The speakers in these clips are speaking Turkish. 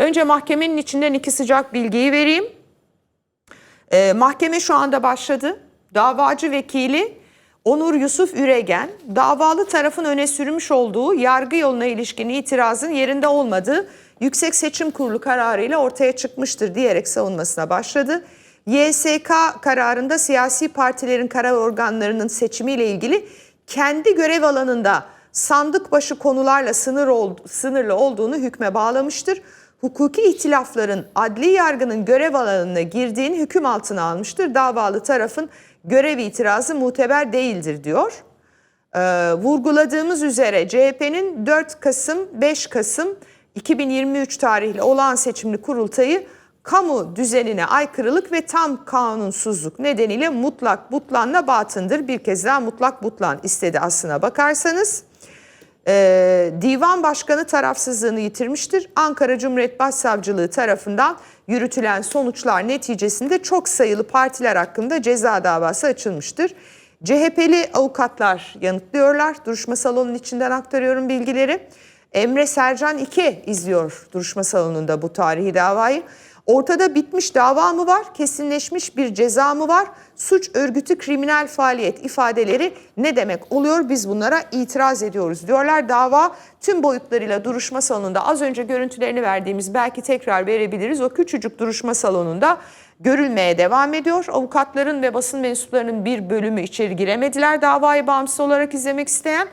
Önce mahkemenin içinden iki sıcak bilgiyi vereyim. Ee, mahkeme şu anda başladı. Davacı vekili Onur Yusuf Üregen, davalı tarafın öne sürmüş olduğu yargı yoluna ilişkin itirazın yerinde olmadığı Yüksek Seçim Kurulu kararıyla ortaya çıkmıştır diyerek savunmasına başladı. YSK kararında siyasi partilerin karar organlarının seçimiyle ilgili kendi görev alanında sandık başı konularla sınır ol- sınırlı olduğunu hükme bağlamıştır. Hukuki ihtilafların adli yargının görev alanına girdiğini hüküm altına almıştır. Davalı tarafın görev itirazı muteber değildir diyor. Ee, vurguladığımız üzere CHP'nin 4 Kasım 5 Kasım 2023 tarihli olağan seçimli kurultayı kamu düzenine aykırılık ve tam kanunsuzluk nedeniyle mutlak butlanla batındır. Bir kez daha mutlak butlan istedi aslına bakarsanız. Ee, divan başkanı tarafsızlığını yitirmiştir. Ankara Cumhuriyet Başsavcılığı tarafından yürütülen sonuçlar neticesinde çok sayılı partiler hakkında ceza davası açılmıştır. CHP'li avukatlar yanıtlıyorlar. Duruşma salonunun içinden aktarıyorum bilgileri. Emre Sercan 2 izliyor duruşma salonunda bu tarihi davayı. Ortada bitmiş dava mı var, kesinleşmiş bir ceza mı var, suç örgütü kriminal faaliyet ifadeleri ne demek oluyor? Biz bunlara itiraz ediyoruz diyorlar. Dava tüm boyutlarıyla duruşma salonunda az önce görüntülerini verdiğimiz belki tekrar verebiliriz. O küçücük duruşma salonunda görülmeye devam ediyor. Avukatların ve basın mensuplarının bir bölümü içeri giremediler davayı bağımsız olarak izlemek isteyen.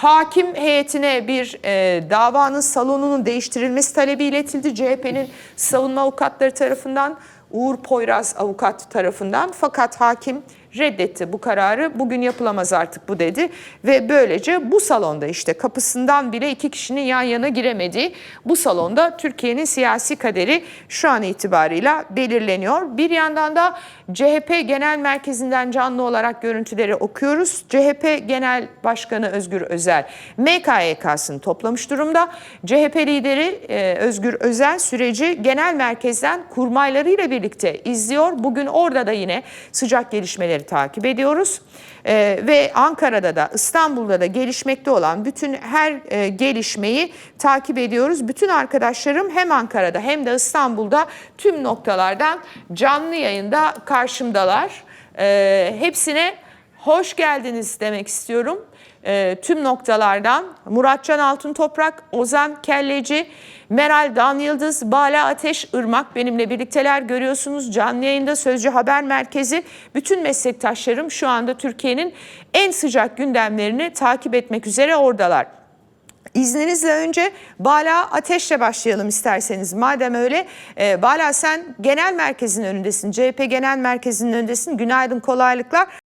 Hakim heyetine bir e, davanın salonunun değiştirilmesi talebi iletildi. CHP'nin savunma avukatları tarafından, Uğur Poyraz avukat tarafından. Fakat hakim reddetti bu kararı. Bugün yapılamaz artık bu dedi. Ve böylece bu salonda işte kapısından bile iki kişinin yan yana giremediği bu salonda Türkiye'nin siyasi kaderi şu an itibarıyla belirleniyor. Bir yandan da CHP Genel Merkezi'nden canlı olarak görüntüleri okuyoruz. CHP Genel Başkanı Özgür Özel MKYK'sını toplamış durumda. CHP lideri e, Özgür Özel süreci genel merkezden kurmaylarıyla birlikte izliyor. Bugün orada da yine sıcak gelişmeleri takip ediyoruz. E, ve Ankara'da da İstanbul'da da gelişmekte olan bütün her e, gelişmeyi takip ediyoruz. Bütün arkadaşlarım hem Ankara'da hem de İstanbul'da tüm noktalardan canlı yayında karşımdalar. E, hepsine hoş geldiniz demek istiyorum. E, tüm noktalardan Muratcan Altın Toprak, Ozan Kelleci, Meral Dan Yıldız, Bala Ateş Irmak benimle birlikteler görüyorsunuz. Canlı yayında Sözcü Haber Merkezi bütün meslektaşlarım şu anda Türkiye'nin en sıcak gündemlerini takip etmek üzere oradalar. İzninizle önce Bala Ateş'le başlayalım isterseniz. Madem öyle, e, Bala sen genel merkezin önündesin, CHP genel merkezinin önündesin. Günaydın, kolaylıklar.